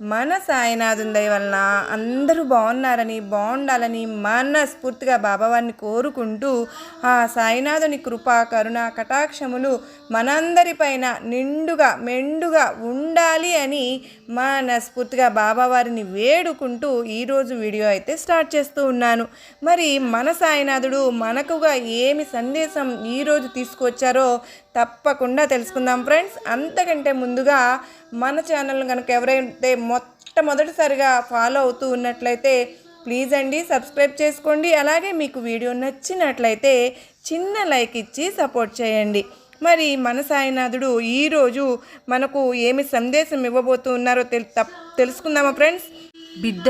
మన సాయినాథుని దయ వలన అందరూ బాగున్నారని బాగుండాలని మనస్ఫూర్తిగా బాబావారిని కోరుకుంటూ ఆ సాయినాథుని కృప కరుణ కటాక్షములు మనందరిపైన నిండుగా మెండుగా ఉండాలి అని మనస్ఫూర్తిగా బాబావారిని వేడుకుంటూ ఈరోజు వీడియో అయితే స్టార్ట్ చేస్తూ ఉన్నాను. మరి మన సాయినాథుడు మనకుగా ఏమి సందేశం ఈరోజు తీసుకొచ్చారో తప్పకుండా తెలుసుకుందాం ఫ్రెండ్స్. అంతకంటే ముందుగా మన ఛానల్ కనుక ఎవరైతే మొట్టమొదటిసారిగా ఫాలో అవుతూ ఉన్నట్లయితే ప్లీజ్ అండి సబ్స్క్రైబ్ చేసుకోండి. అలాగే మీకు వీడియో నచ్చినట్లయితే చిన్న లైక్ ఇచ్చి సపోర్ట్ చేయండి. మరి మన సాయినాథుడు ఈరోజు మనకు ఏమి సందేశం ఇవ్వబోతున్నారో తెల్ తప్- తెలుసుకుందామా ఫ్రెండ్స్? బిడ్డ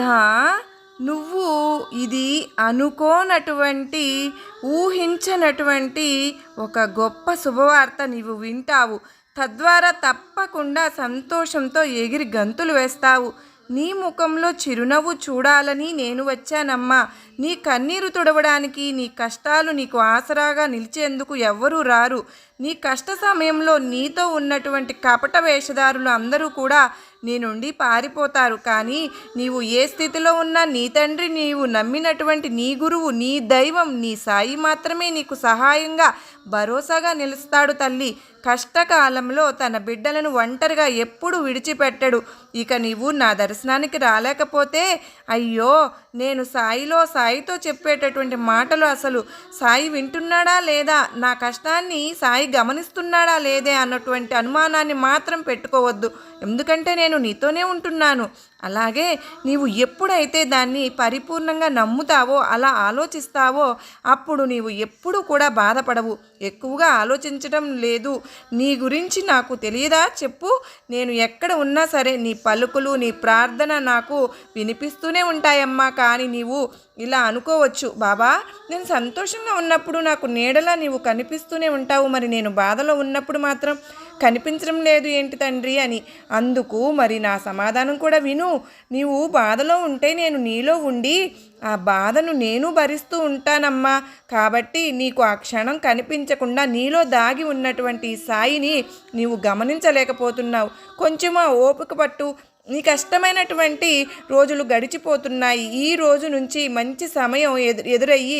నువ్వు ఇది అనుకోనటువంటి ఊహించనటువంటి ఒక గొప్ప శుభవార్త నీవు వింటావు. తద్వారా తప్పకుండా సంతోషంతో ఎగిరి గంతులు వేస్తావు. నీ ముఖంలో చిరునవ్వు చూడాలని నేను వచ్చానమ్మా. నీ కన్నీరు తుడవడానికి నీ కష్టాలు నీకు ఆసరాగా నిలిచేందుకు ఎవ్వరూ రారు. నీ కష్ట సమయంలో నీతో ఉన్నటువంటి కపట వేషధారులు అందరూ కూడా నీ నుండి పారిపోతారు. కానీ నీవు ఏ స్థితిలో ఉన్నా నీ తండ్రి నీవు నమ్మినటువంటి నీ గురువు నీ దైవం నీ సాయి మాత్రమే నీకు సహాయంగా భరోసాగా నిలుస్తాడు తల్లి. కష్టకాలంలో తన బిడ్డలను ఒంటరిగా ఎప్పుడు విడిచిపెట్టడు. ఇక నీవు నా దర్శనానికి రాలేకపోతే అయ్యో నేను సాయిలో సాయితో చెప్పేటటువంటి మాటలు అసలు సాయి వింటున్నాడా లేదా? నా కష్టాన్ని సాయి గమనిస్తున్నాడా లేదే అన్నటువంటి అనుమానాన్ని మాత్రం పెట్టుకోవద్దు. ఎందుకంటే నేను నీతోనే ఉంటున్నాను. అలాగే నీవు ఎప్పుడైతే దాన్ని పరిపూర్ణంగా నమ్ముతావో అలా ఆలోచిస్తావో అప్పుడు నీవు ఎప్పుడు కూడా బాధపడవు. ఎక్కువగా ఆలోచించడం లేదు. నీ గురించి నాకు తెలియదా? చెప్పు. నేను ఎక్కడ ఉన్నా సరే నీ పలుకులు నీ ప్రార్థన నాకు వినిపిస్తూనే ఉంటాయమ్మా. కానీ నీవు ఇలా అనుకోవచ్చు. బాబా నేను సంతోషంగా ఉన్నప్పుడు నాకు నీడలా నీవు కనిపిస్తూనే ఉంటావు. మరి నేను బాధలో ఉన్నప్పుడు మాత్రం కనిపించడం లేదు ఏంటి తండ్రి అని. అందుకు మరి నా సమాధానం కూడా విను. నీవు బాధలో ఉంటే నేను నీలో ఉండి ఆ బాధను నేను భరిస్తూ ఉంటానమ్మా. కాబట్టి నీకు ఆ క్షణం కనిపించకుండా నీలో దాగి ఉన్నటువంటి సాయిని నీవు గమనించలేకపోతున్నావు. కొంచెమా ఓపిక పట్టు. నీ కష్టమైనటువంటి రోజులు గడిచిపోతున్నాయి. ఈ రోజు నుంచి మంచి సమయం ఎదు ఎదురయ్యి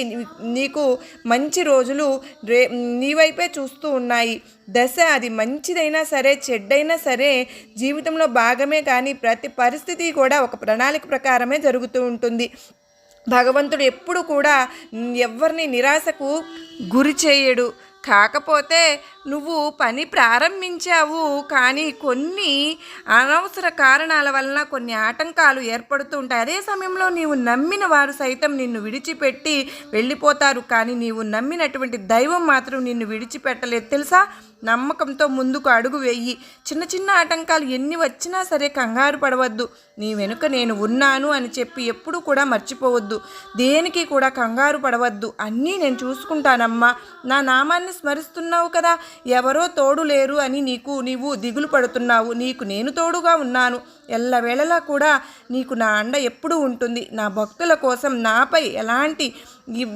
నీకు మంచి రోజులు రే నీ వైపే చూస్తూ ఉన్నాయి. దశ అది మంచిదైనా సరే చెడ్డైనా సరే జీవితంలో భాగమే కానీ ప్రతి పరిస్థితి కూడా ఒక ప్రణాళిక ప్రకారమే జరుగుతూ ఉంటుంది. భగవంతుడు ఎప్పుడు కూడా ఎవరిని నిరాశకు గురి చేయడు. కాకపోతే నువ్వు పని ప్రారంభించావు కానీ కొన్ని అనవసర కారణాల వలన కొన్ని ఆటంకాలు ఏర్పడుతూ ఉంటాయి. అదే సమయంలో నీవు నమ్మిన వారు సైతం నిన్ను విడిచిపెట్టి వెళ్ళిపోతారు కానీ నీవు నమ్మినటువంటి దైవం మాత్రం నిన్ను విడిచిపెట్టలేదు. తెలుసా? నమ్మకంతో ముందుకు అడుగు వేయి. చిన్న చిన్న ఆటంకాలు ఎన్ని వచ్చినా సరే కంగారు పడవద్దు. నీ వెనుక నేను ఉన్నాను అని చెప్పి ఎప్పుడూ కూడా మర్చిపోవద్దు. దేనికి కూడా కంగారు పడవద్దు. అన్నీ నేను చూసుకుంటానమ్మా. నా నామాన్ని స్మరిస్తున్నావు కదా. ఎవరో తోడు లేరు అని నీకు నీవు దిగులు పడుతున్నావు. నీకు నేను తోడుగా ఉన్నాను. ఎల్లవేళలా కూడా నీకు నా అండ ఎప్పుడూ ఉంటుంది. నా భక్తుల కోసం నాపై ఎలాంటి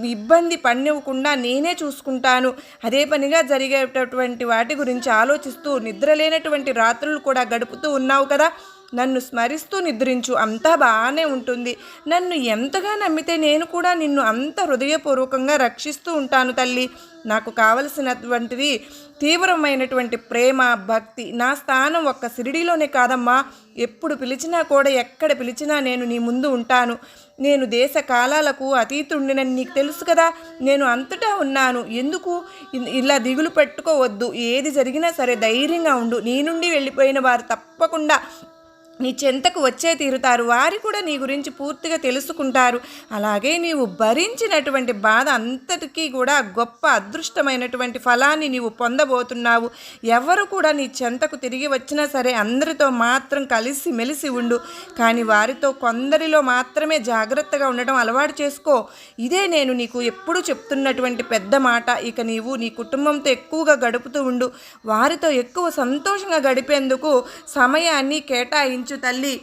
ఇబ్బంది పన్నివ్వకుండా నేనే చూసుకుంటాను. అదే పనిగా జరిగేటటువంటి వాటి గురించి ఆలోచిస్తూ నిద్రలేనటువంటి రాత్రులు కూడా గడుపుతూ ఉన్నావు కదా. నన్ను స్మరిస్తూ నిద్రించు అంతా బాగానే ఉంటుంది. నన్ను ఎంతగా నమ్మితే నేను కూడా నిన్ను అంత హృదయపూర్వకంగా రక్షిస్తూ ఉంటాను తల్లి. నాకు కావలసినటువంటిది తీవ్రమైనటువంటి ప్రేమ భక్తి. నా స్థానం ఒక్క సిరిడిలోనే కాదమ్మా. ఎప్పుడు పిలిచినా కూడా ఎక్కడ పిలిచినా నేను నీ ముందు ఉంటాను. నేను దేశ కాలాలకు అతీతుండినని నీకు తెలుసు కదా. నేను అంతటా ఉన్నాను. ఎందుకు? ఇలా దిగులు పెట్టుకోవద్దు. ఏది జరిగినా సరే ధైర్యంగా ఉండు. నీ నుండి వెళ్ళిపోయిన వారు తప్పకుండా నీ చెంతకు వచ్చే తీరుతారు. వారి కూడా నీ గురించి పూర్తిగా తెలుసుకుంటారు. అలాగే నీవు భరించినటువంటి బాధ అంతటికీ కూడా గొప్ప అదృష్టమైనటువంటి ఫలాన్ని నీవు పొందబోతున్నావు. ఎవరు కూడా నీ చెంతకు తిరిగి వచ్చినా సరే అందరితో మాత్రం కలిసి మెలిసి ఉండు. కానీ వారితో కొందరిలో మాత్రమే జాగ్రత్తగా ఉండడం అలవాటు చేసుకో. ఇదే నేను నీకు ఎప్పుడు చెప్తున్నటువంటి పెద్ద మాట. ఇక నీవు నీ కుటుంబంతో ఎక్కువగా గడుపుతూ ఉండు. వారితో ఎక్కువ సంతోషంగా గడిపేందుకు సమయాన్ని కేటాయించు. తల్లి.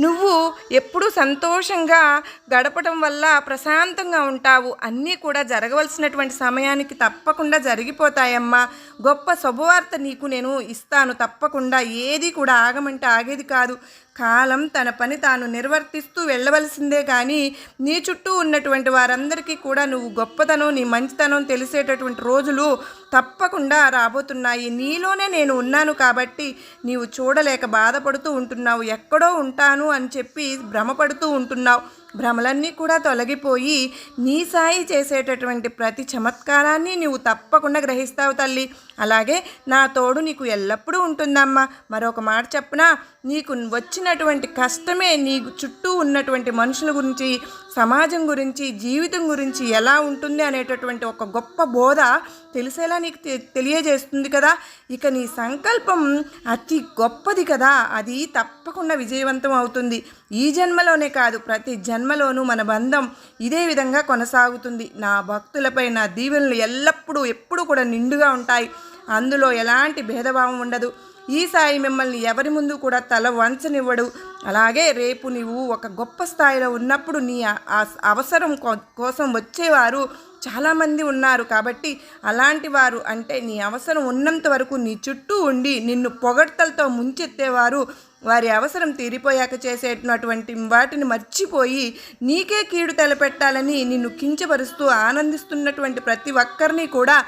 నువ్వు ఎప్పుడూ సంతోషంగా గడపటం వల్ల ప్రశాంతంగా ఉంటావు. అన్నీ కూడా జరగవలసినటువంటి సమయానికి తప్పకుండా జరిగిపోతాయమ్మా. గొప్ప శుభవార్త నీకు నేను ఇస్తాను. తప్పకుండా ఏది కూడా ఆగమంటే ఆగేది కాదు. కాలం తన పని తాను నిర్వర్తిస్తూ వెళ్ళవలసిందే కానీ నీ చుట్టూ ఉన్నటువంటి వారందరికీ కూడా నువ్వు గొప్పతనం నీ మంచితనం తెలిసేటటువంటి రోజులు తప్పకుండా రాబోతున్నాయి. నీలోనే నేను ఉన్నాను కాబట్టి నీవు చూడలేక బాధపడుతూ ఉంటున్నావు. ఎక్కడో ఉంటాను అని చెప్పి భ్రమపడుతూ ఉంటున్నావు. భ్రమలన్నీ కూడా తొలగిపోయి నీ సాయి చేసేటటువంటి ప్రతి చమత్కారాన్ని నువ్వు తప్పకుండా గ్రహిస్తావు తల్లి. అలాగే నా తోడు నీకు ఎల్లప్పుడూ ఉంటుందమ్మా. మరొక మాట చెప్పనా? నీకు వచ్చినటువంటి కష్టమే నీ చుట్టూ ఉన్నటువంటి మనుషుల గురించి సమాజం గురించి జీవితం గురించి ఎలా ఉంటుంది అనేటటువంటి ఒక గొప్ప బోధ తెలిసేలా నీకు తె- తెలియజేస్తుంది కదా. ఇక నీ సంకల్పం అతి గొప్పది కదా. అది తప్పకుండా విజయవంతం అవుతుంది. ఈ జన్మలోనే కాదు ప్రతి జన్మలోనూ మన బంధం ఇదే విధంగా కొనసాగుతుంది. నా భక్తులపై నా దీవెనలు ఎల్లప్పుడూ ఎప్పుడూ కూడా నిండుగా ఉంటాయి. అందులో ఎలాంటి భేదభావం ఉండదు. ఈ సాయి మిమ్మల్ని ఎవరి ముందు కూడా తల వంచనివ్వడు. అలాగే రేపు నీవు ఒక గొప్ప స్థాయిలో ఉన్నప్పుడు నీ అవసరం కో- కోసం వచ్చేవారు చాలామంది ఉన్నారు. కాబట్టి అలాంటి వారు అంటే నీ అవసరం ఉన్నంత వరకు నీ చుట్టూ ఉండి నిన్ను పొగడ్తలతో ముంచెత్తేవారు వారి అవసరం తీరిపోయాక చేసేటటువంటి వాటిని మర్చిపోయి నీకే కీడు తలపెట్టాలని నిన్ను కించపరుస్తూ ఆనందిస్తున్నటువంటి ప్రతి ఒక్కరిని కూడా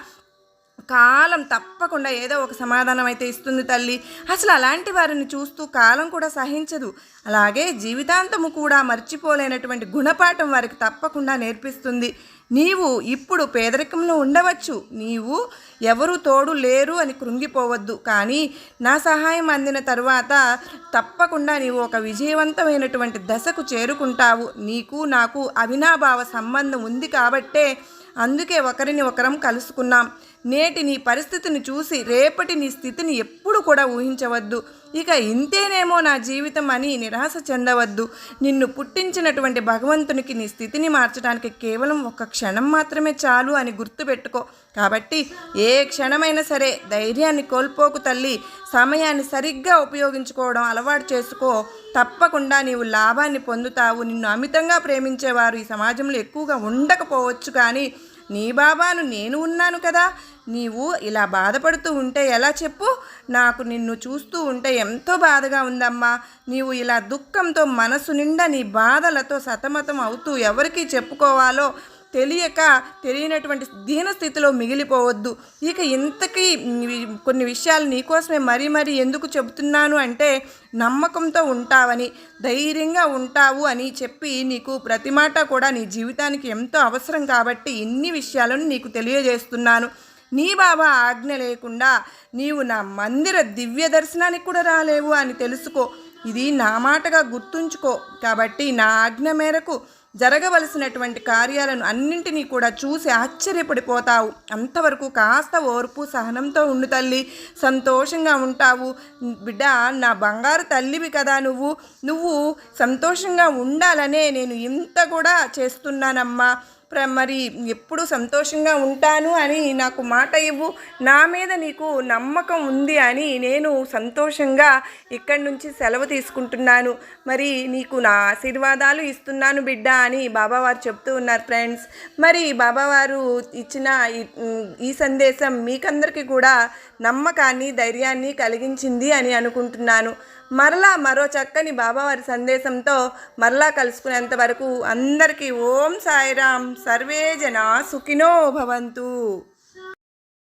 కాలం తప్పకుండా ఏదో ఒక సమాధానం అయితే ఇస్తుంది తల్లి. అసలు అలాంటి వారిని చూస్తూ కాలం కూడా సహించదు. అలాగే జీవితాంతము కూడా మర్చిపోలేనటువంటి గుణపాఠం వారికి తప్పకుండా నేర్పిస్తుంది. నీవు ఇప్పుడు పేదరికంలో ఉండవచ్చు. నీవు ఎవరు తోడు లేరు అని కృంగిపోవద్దు. కానీ నా సహాయం అందిన తరువాత తప్పకుండా నీవు ఒక విజయవంతమైనటువంటి దశకు చేరుకుంటావు. నీకు నాకు అవినాభావ సంబంధం ఉంది కాబట్టే అందుకే ఒకరిని ఒకరం కలుసుకున్నాం. నేటి నీ పరిస్థితిని చూసి రేపటి నీ స్థితిని ఎప్పుడు కూడా ఊహించవద్దు. ఇక ఇంతేనేమో నా జీవితం అని నిరాశ చెందవద్దు. నిన్ను పుట్టించినటువంటి భగవంతునికి నీ స్థితిని మార్చడానికి కేవలం ఒక క్షణం మాత్రమే చాలు అని గుర్తుపెట్టుకో. కాబట్టి ఏ క్షణమైనా సరే ధైర్యాన్ని కోల్పోకు తల్లి. సమయాన్ని సరిగ్గా ఉపయోగించుకోవడం అలవాటు చేసుకో. తప్పకుండా నీవు లాభాన్ని పొందుతావు. నిన్ను అమితంగా ప్రేమించేవారు ఈ సమాజంలో ఎక్కువగా ఉండకపోవచ్చు కానీ నీ బాబాను నేను ఉన్నాను కదా. నీవు ఇలా బాధపడుతూ ఉంటే ఎలా చెప్పు? నాకు నిన్ను చూస్తూ ఉంటే ఎంతో బాధగా ఉందమ్మా. నీవు ఇలా దుఃఖంతో మనసు నిండా నీ బాధలతో సతమతం అవుతూ ఎవరికి చెప్పుకోవాలో తెలియక తెలియనటువంటి దీన స్థితిలో మిగిలిపోవద్దు. ఇక ఇంతకీ కొన్ని విషయాలు నీకోసమే మరీ మరీ ఎందుకు చెబుతున్నాను అంటే నమ్మకంతో ఉంటావని ధైర్యంగా ఉంటావు అని చెప్పి నీకు ప్రతి మాట కూడా నీ జీవితానికి ఎంతో అవసరం కాబట్టి ఇన్ని విషయాలను నీకు తెలియజేస్తున్నాను. నీ బాబా ఆజ్ఞ లేకుండా నీవు నా మందిర దివ్య దర్శనానికి కూడా రాలేవు అని తెలుసుకో. ఇది నా మాటగా గుర్తుంచుకో. కాబట్టి నా ఆజ్ఞ మేరకు జరగవలసినటువంటి కార్యాలను అన్నింటినీ కూడా చూసి ఆశ్చర్యపడిపోతావు. అంతవరకు కాస్త ఓర్పు సహనంతో ఉండు తల్లి. సంతోషంగా ఉంటావు. బిడ్డ నా బంగారు తల్లివి కదా నువ్వు. నువ్వు సంతోషంగా ఉండాలనే నేను ఇంత కూడా చేస్తున్నానమ్మా. మరి ఎప్పుడు సంతోషంగా ఉంటాను అని నాకు మాట ఇవ్వు. నా మీద నీకు నమ్మకం ఉంది అని నేను సంతోషంగా ఇక్కడి నుంచి సెలవు తీసుకుంటున్నాను. మరి నీకు నా ఆశీర్వాదాలు ఇస్తున్నాను బిడ్డ అని బాబావారు చెప్తూ ఉన్నారు ఫ్రెండ్స్. మరి బాబావారు ఇచ్చిన ఈ- సందేశం మీకందరికీ కూడా నమ్మకాన్ని ధైర్యాన్ని కలిగించింది అని అనుకుంటున్నాను. మరలా మరో చక్కని బాబావారి సందేశంతో మరలా కలుసుకునేంత వరకు అందరికీ ఓం సాయిరాం సర్వే జన సుఖినో భవంతు.